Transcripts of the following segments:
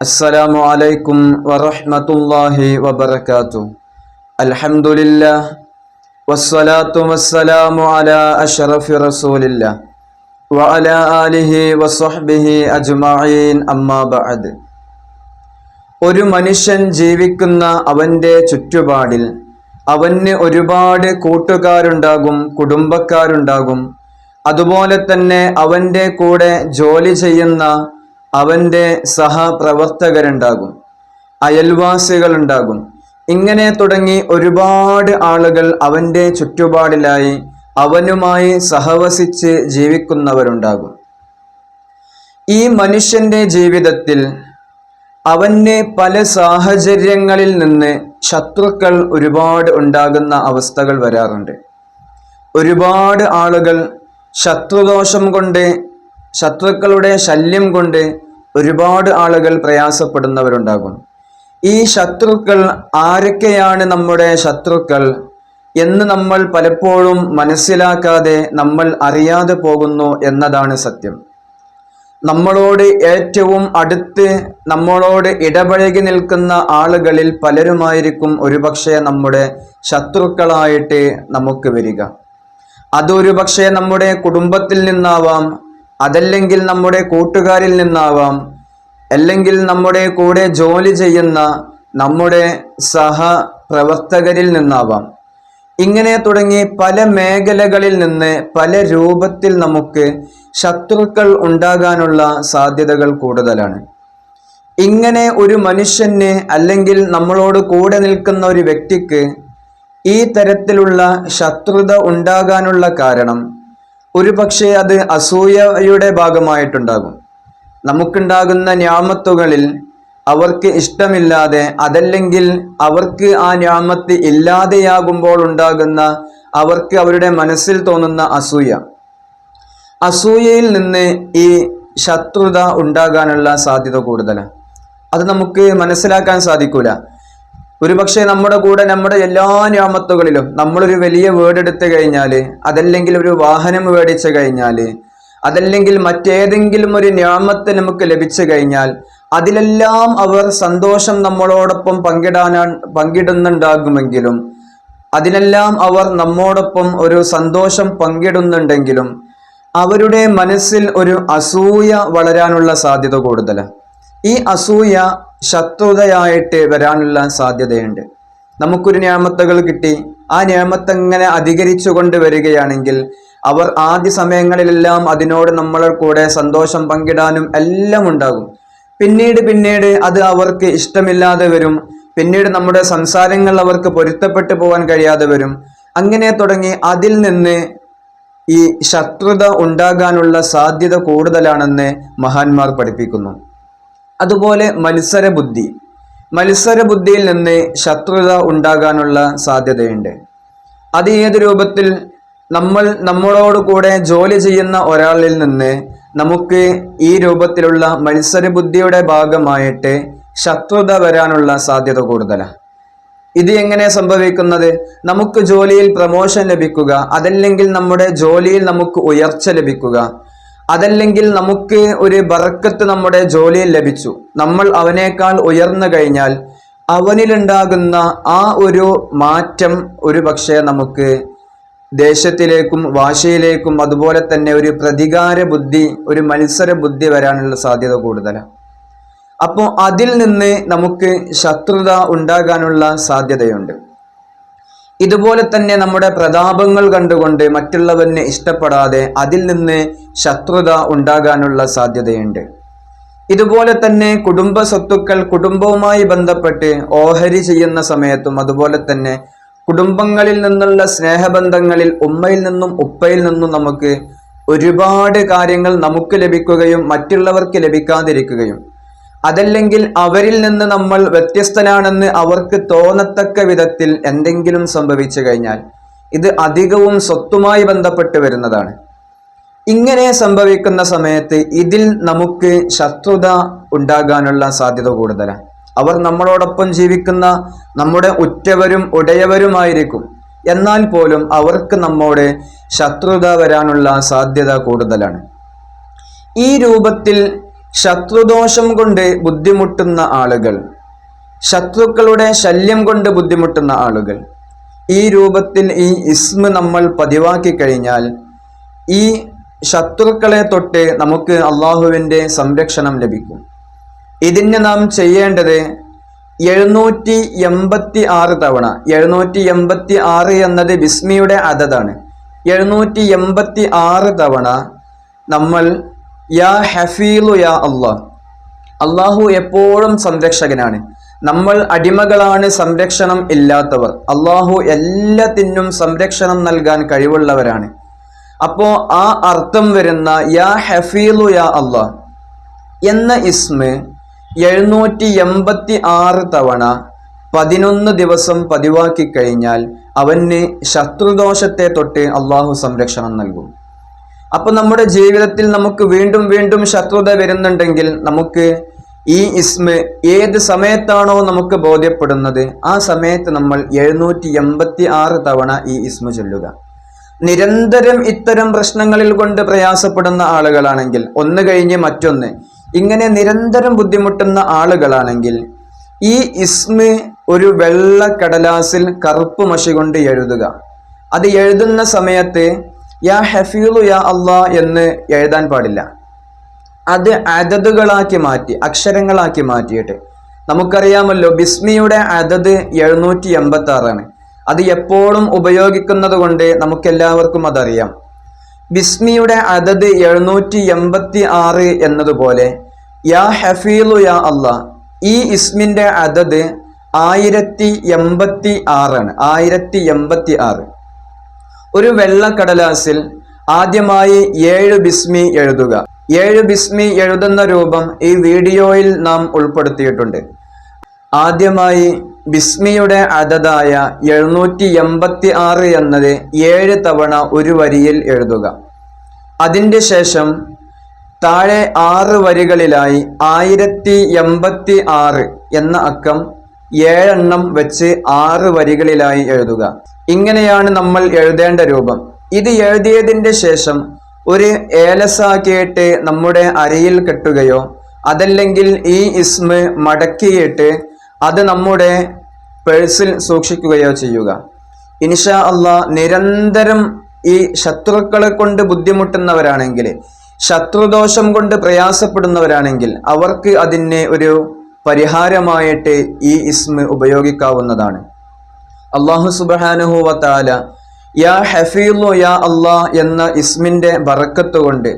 السلام عليكم ورحمة الله وبركاته الحمد لله والصلاة والسلام على أشرف رسول الله وعلى آله وصحبه أجمعين أما بعد ഒരു മനുഷ്യൻ ജീവിക്കുന്ന അവൻ്റെ ചുറ്റുപാടിൽ അവന് ഒരുപാട് കൂട്ടുകാരുണ്ടാകും കുടുംബക്കാരുണ്ടാകും അതുപോലെ തന്നെ അവൻ്റെ കൂടെ ജോലി ചെയ്യുന്ന അവന്റെ സഹപ്രവർത്തകരുണ്ടാകും അയൽവാസികളുണ്ടാകും. ഇങ്ങനെ തുടങ്ങി ഒരുപാട് ആളുകൾ അവന്റെ ചുറ്റുപാടിലായി അവനുമായി സഹവസിച്ച് ജീവിക്കുന്നവരുണ്ടാകും. ഈ മനുഷ്യന്റെ ജീവിതത്തിൽ അവന് പല സാഹചര്യങ്ങളിൽ നിന്ന് ശത്രുക്കൾ ഒരുപാട് ഉണ്ടാകുന്ന അവസ്ഥകൾ വരാറുണ്ട്. ഒരുപാട് ആളുകൾ ശത്രുദോഷം കൊണ്ട് ശത്രുക്കളുടെ ശല്യം കൊണ്ട് ഒരുപാട് ആളുകൾ പ്രയാസപ്പെടുന്നവരുണ്ടാകും ഈ ശത്രുക്കൾ ആരൊക്കെയാണ് നമ്മുടെ ശത്രുക്കൾ എന്ന് നമ്മൾ പലപ്പോഴും മനസ്സിലാക്കാതെ നമ്മൾ അറിയാതെ പോകുന്നു എന്നതാണ് സത്യം. നമ്മളോട് ഏറ്റവും അടുത്ത് നമ്മളോട് ഇടപഴകി നിൽക്കുന്ന ആളുകളിൽ പലരുമായിരിക്കും ഒരുപക്ഷെ നമ്മുടെ ശത്രുക്കളായിട്ട് നമുക്ക് വരിക. അതൊരു പക്ഷേ നമ്മുടെ കുടുംബത്തിൽ നിന്നാവാം അതല്ലെങ്കിൽ നമ്മുടെ കൂട്ടുകാരിൽ നിന്നാവാം. അല്ലെങ്കിൽ നമ്മുടെ കൂടെ ജോലി ചെയ്യുന്ന നമ്മുടെ സഹപ്രവർത്തകരിൽ നിന്നാവാം. ഇങ്ങനെ തുടങ്ങി പല മേഖലകളിൽ നിന്ന് പല രൂപത്തിൽ നമുക്ക് ശത്രുക്കൾ ഉണ്ടാകാനുള്ള സാധ്യതകൾ കൂടുതലാണ്. ഇങ്ങനെ ഒരു മനുഷ്യന് അല്ലെങ്കിൽ നമ്മളോട് കൂടെ നിൽക്കുന്ന ഒരു വ്യക്തിക്ക് ഈ തരത്തിലുള്ള ശത്രുത ഉണ്ടാകാനുള്ള കാരണം ഒരു പക്ഷേ അത് അസൂയയുടെ ഭാഗമായിട്ടുണ്ടാകും. നമുക്കുണ്ടാകുന്ന ഞാമത്തുകളിൽ അവർക്ക് ഇഷ്ടമില്ലാതെ അതല്ലെങ്കിൽ അവർക്ക് ആ ഞാമത്ത് ഇല്ലാതെയാകുമ്പോൾ ഉണ്ടാകുന്ന അവർക്ക് അവരുടെ മനസ്സിൽ തോന്നുന്ന അസൂയ. അസൂയയിൽ നിന്ന് ഈ ശത്രുത ഉണ്ടാകാനുള്ള സാധ്യത കൂടുതലാണ്. അത് നമുക്ക് മനസ്സിലാക്കാൻ സാധിക്കൂല. ഒരുപക്ഷെ നമ്മുടെ കൂടെ നമ്മുടെ എല്ലാ ഞാമത്തുകളിലും നമ്മളൊരു വലിയ വീട് കഴിഞ്ഞാൽ അതല്ലെങ്കിൽ ഒരു വാഹനം മേടിച്ചു കഴിഞ്ഞാൽ അതല്ലെങ്കിൽ മറ്റേതെങ്കിലും ഒരു ഞാമത്ത് നമുക്ക് ലഭിച്ചു കഴിഞ്ഞാൽ അതിലെല്ലാം അവർ സന്തോഷം നമ്മളോടൊപ്പം പങ്കിടാനാ പങ്കിടുന്നുണ്ടാകുമെങ്കിലും അതിനെല്ലാം അവർ നമ്മോടൊപ്പം ഒരു സന്തോഷം പങ്കിടുന്നുണ്ടെങ്കിലും അവരുടെ മനസ്സിൽ ഒരു അസൂയ വളരാനുള്ള സാധ്യത കൂടുതലാണ് ഈ അസൂയ ശത്രുതയായിട്ട് വരാനുള്ള സാധ്യതയുണ്ട്. നമുക്കൊരു നിയമത്തകൾ കിട്ടി. ആ നിയമത്തെങ്ങനെ അധികരിച്ചു കൊണ്ട് വരികയാണെങ്കിൽ അവർ ആദ്യ സമയങ്ങളിലെല്ലാം അതിനോട് നമ്മളെ കൂടെ സന്തോഷം പങ്കിടാനും എല്ലാം ഉണ്ടാകും. പിന്നീട് പിന്നീട് അത് അവർക്ക് ഇഷ്ടമില്ലാതെ വരും. പിന്നീട് നമ്മുടെ സംസാരങ്ങൾ അവർക്ക് പൊരുത്തപ്പെട്ടു പോകാൻ കഴിയാതെ വരും. അങ്ങനെ തുടങ്ങി അതിൽ നിന്ന് ഈ ശത്രുത ഉണ്ടാകാനുള്ള സാധ്യത കൂടുതലാണെന്ന് മഹാന്മാർ പഠിപ്പിക്കുന്നു. അതുപോലെ മത്സര ബുദ്ധി. മത്സര ബുദ്ധിയിൽ നിന്ന് ശത്രുത ഉണ്ടാകാനുള്ള സാധ്യതയുണ്ട്. അത് ഏത് രൂപത്തിൽ നമ്മൾ നമ്മളോട് കൂടെ ജോലി ചെയ്യുന്ന ഒരാളിൽ നിന്ന് നമുക്ക് ഈ രൂപത്തിലുള്ള മത്സര ബുദ്ധിയുടെ ഭാഗമായിട്ട് ശത്രുത വരാനുള്ള സാധ്യത കൂടുതലാണ് ഇത് എങ്ങനെ സംഭവിക്കുന്നത്? നമുക്ക് ജോലിയിൽ പ്രമോഷൻ ലഭിക്കുക അതല്ലെങ്കിൽ നമ്മുടെ ജോലിയിൽ നമുക്ക് ഉയർച്ച ലഭിക്കുക അതല്ലെങ്കിൽ നമുക്ക് ഒരു ബറക്കത്ത് നമ്മുടെ ജോലിയിൽ ലഭിച്ചു. നമ്മൾ അവനേക്കാൾ ഉയർന്നു കഴിഞ്ഞാൽ അവനിലുണ്ടാകുന്ന ആ ഒരു മാറ്റം ഒരു പക്ഷേ നമുക്ക് ദേശത്തിലേക്കും വാശയിലേക്കും അതുപോലെ തന്നെ ഒരു പ്രതികാര ബുദ്ധി ഒരു മത്സര ബുദ്ധി വരാനുള്ള സാധ്യത കൂടുതലാണ് അപ്പോൾ അതിൽ നിന്ന് നമുക്ക് ശത്രുത ഉണ്ടാകാനുള്ള സാധ്യതയുണ്ട്. ഇതുപോലെ തന്നെ നമ്മുടെ പ്രതാപങ്ങൾ കണ്ടുകൊണ്ട് മറ്റുള്ളവനെ ഇഷ്ടപ്പെടാതെ അതിൽ നിന്ന് ശത്രുത ഉണ്ടാകാനുള്ള സാധ്യതയുണ്ട്. ഇതുപോലെ തന്നെ കുടുംബ സ്വത്തുക്കൾ കുടുംബവുമായി ബന്ധപ്പെട്ട് ഓഹരി ചെയ്യുന്ന സമയത്തും അതുപോലെ തന്നെ കുടുംബങ്ങളിൽ നിന്നുള്ള സ്നേഹബന്ധങ്ങളിൽ ഉമ്മയിൽ നിന്നും ഉപ്പയിൽ നിന്നും നമുക്ക് ഒരുപാട് കാര്യങ്ങൾ നമുക്ക് ലഭിക്കുകയും മറ്റുള്ളവർക്ക് ലഭിക്കാതിരിക്കുകയും അതല്ലെങ്കിൽ അവരിൽ നിന്ന് നമ്മൾ വ്യത്യസ്തനാണെന്ന് അവർക്ക് തോന്നത്തക്ക വിധത്തിൽ എന്തെങ്കിലും സംഭവിച്ചു കഴിഞ്ഞാൽ ഇത് അധികവും സ്വത്തുമായി ബന്ധപ്പെട്ട് വരുന്നതാണ്. ഇങ്ങനെ സംഭവിക്കുന്ന സമയത്ത് ഇതിൽ നമുക്ക് ശത്രുത ഉണ്ടാകാനുള്ള സാധ്യത കൂടുതലാണ്. അവർ നമ്മളോടൊപ്പം ജീവിക്കുന്ന നമ്മുടെ ഉറ്റവരും ഉടയവരുമായിരിക്കും. എന്നാൽ പോലും അവർക്ക് നമ്മോട് ശത്രുത വരാനുള്ള സാധ്യത കൂടുതലാണ്. ഈ രൂപത്തിൽ ശത്രുദോഷം കൊണ്ട് ബുദ്ധിമുട്ടുന്ന ആളുകൾ. ശത്രുക്കളുടെ ശല്യം കൊണ്ട് ബുദ്ധിമുട്ടുന്ന ആളുകൾ. ഈ രൂപത്തിൽ ഈ ഇസ്മ നമ്മൾ പതിവാക്കി കഴിഞ്ഞാൽ ഈ ശത്രുക്കളെ തൊട്ട് നമുക്ക് അള്ളാഹുവിന്റെ സംരക്ഷണം ലഭിക്കും. ഇതിന് നാം ചെയ്യേണ്ടത് എഴുന്നൂറ്റി എൺപത്തി ആറ് തവണ. എഴുന്നൂറ്റി എൺപത്തി ആറ് എന്നത് ബിസ്മിയുടെ അതതാണ്. എഴുന്നൂറ്റി എൺപത്തി ആറ് തവണ നമ്മൾ യാ ഹഫീലു യാ അള്ളാഹ്. അള്ളാഹു എപ്പോഴും സംരക്ഷകനാണ്. നമ്മൾ അടിമകളാണ് സംരക്ഷണം ഇല്ലാത്തവർ. അള്ളാഹു എല്ലാത്തിനും സംരക്ഷണം നൽകാൻ കഴിവുള്ളവരാണ്. അപ്പോ ആ അർത്ഥം വരുന്ന യാ ഹഫീലു യാ അള്ളാഹ് എന്ന ഇസ്മ് എഴുന്നൂറ്റി എൺപത്തി ആറ് തവണ പതിനൊന്ന് ദിവസം പതിവാക്കി കഴിഞ്ഞാൽ അവന് ശത്രുദോഷത്തെ തൊട്ട് അള്ളാഹു സംരക്ഷണം നൽകും. അപ്പൊ നമ്മുടെ ജീവിതത്തിൽ നമുക്ക് വീണ്ടും വീണ്ടും ശത്രുത വരുന്നുണ്ടെങ്കിൽ നമുക്ക് ഈ ഇസ്മ ഏത് സമയത്താണോ നമുക്ക് ബോധ്യപ്പെടുന്നത് ആ സമയത്ത് നമ്മൾ എഴുന്നൂറ്റി എൺപത്തി ആറ് തവണ ഈ ഇസ്മ ചൊല്ലുക. നിരന്തരം ഇത്തരം പ്രശ്നങ്ങളിൽ കൊണ്ട് പ്രയാസപ്പെടുന്ന ആളുകളാണെങ്കിൽ ഒന്ന് കഴിഞ്ഞ് മറ്റൊന്ന് ഇങ്ങനെ നിരന്തരം ബുദ്ധിമുട്ടുന്ന ആളുകളാണെങ്കിൽ ഈ ഇസ്മ ഒരു വെള്ള കടലാസിൽ കറുപ്പ് മഷി കൊണ്ട് എഴുതുക. അത് എഴുതുന്ന സമയത്ത് യാ ഹഫീലു യാ അള്ളാ എന്ന് എഴുതാൻ പാടില്ല. അത് അതതുകളാക്കി മാറ്റി അക്ഷരങ്ങളാക്കി മാറ്റിയിട്ട്. നമുക്കറിയാമല്ലോ ബിസ്മിയുടെ അതത് എഴുന്നൂറ്റി എൺപത്തി ആറാണ് അത് എപ്പോഴും ഉപയോഗിക്കുന്നത് കൊണ്ട് നമുക്കെല്ലാവർക്കും അതറിയാം. ബിസ്മിയുടെ അതത് എഴുന്നൂറ്റി എൺപത്തി ആറ് എന്നതുപോലെ യാ ഹഫീലു യാ അള്ളാ ഈ ഇസ്മിന്റെ അതത് ആയിരത്തി എൺപത്തി ആറാണ് ആയിരത്തി എൺപത്തി ആറ് ഒരു വെള്ള കടലാസിൽ ആദ്യമായി ഏഴ് ബിസ്മി എഴുതുക. ഏഴ് ബിസ്മി എഴുതുന്ന രൂപം ഈ വീഡിയോയിൽ നാം ഉൾപ്പെടുത്തിയിട്ടുണ്ട്. ആദ്യമായി ബിസ്മിയുടെ അതതായ എഴുന്നൂറ്റി എൺപത്തി ആറ് എന്നത് ഏഴ് തവണ ഒരു വരിയിൽ എഴുതുക. അതിന്റെ ശേഷം താഴെ ആറ് വരികളിലായി ആയിരത്തി എൺപത്തി ആറ് എന്ന അക്കം ഏഴെണ്ണം വെച്ച് ആറ് വരികളിലായി എഴുതുക. ഇങ്ങനെയാണ് നമ്മൾ എഴുതേണ്ട രൂപം. ഇത് എഴുതിയതിന്റെ ശേഷം ഒരു ഏലസാക്കിയിട്ട് നമ്മുടെ അരയിൽ കെട്ടുകയോ അതല്ലെങ്കിൽ ഈ ഇസ്മ മടക്കിയിട്ട് അത് നമ്മുടെ പേഴ്സിൽ സൂക്ഷിക്കുകയോ ചെയ്യുക. ഇൻഷാ അള്ളാ നിരന്തരം ഈ ശത്രുക്കളെ കൊണ്ട് ബുദ്ധിമുട്ടുന്നവരാണെങ്കിൽ ശത്രുദോഷം കൊണ്ട് പ്രയാസപ്പെടുന്നവരാണെങ്കിൽ അവർക്ക് അതിനെ ഒരു പരിഹാരമായിട്ട് ഈ ഇസ്മ ഉപയോഗിക്കാവുന്നതാണ്. അള്ളാഹു സുബാനുഹു വത്താല യാ ഹഫീലു യാ അള്ളാ എന്ന ഇസ്മിന്റെ ബറക്കത്ത് കൊണ്ട്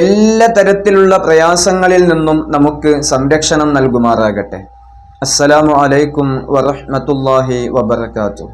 എല്ലാ തരത്തിലുള്ള പ്രയാസങ്ങളിൽ നിന്നും നമുക്ക് സംരക്ഷണം നൽകുമാറാകട്ടെ. അസ്സലാമു അലൈക്കും വറഹ്മത്തുള്ളാഹി വബർക്കാത്തു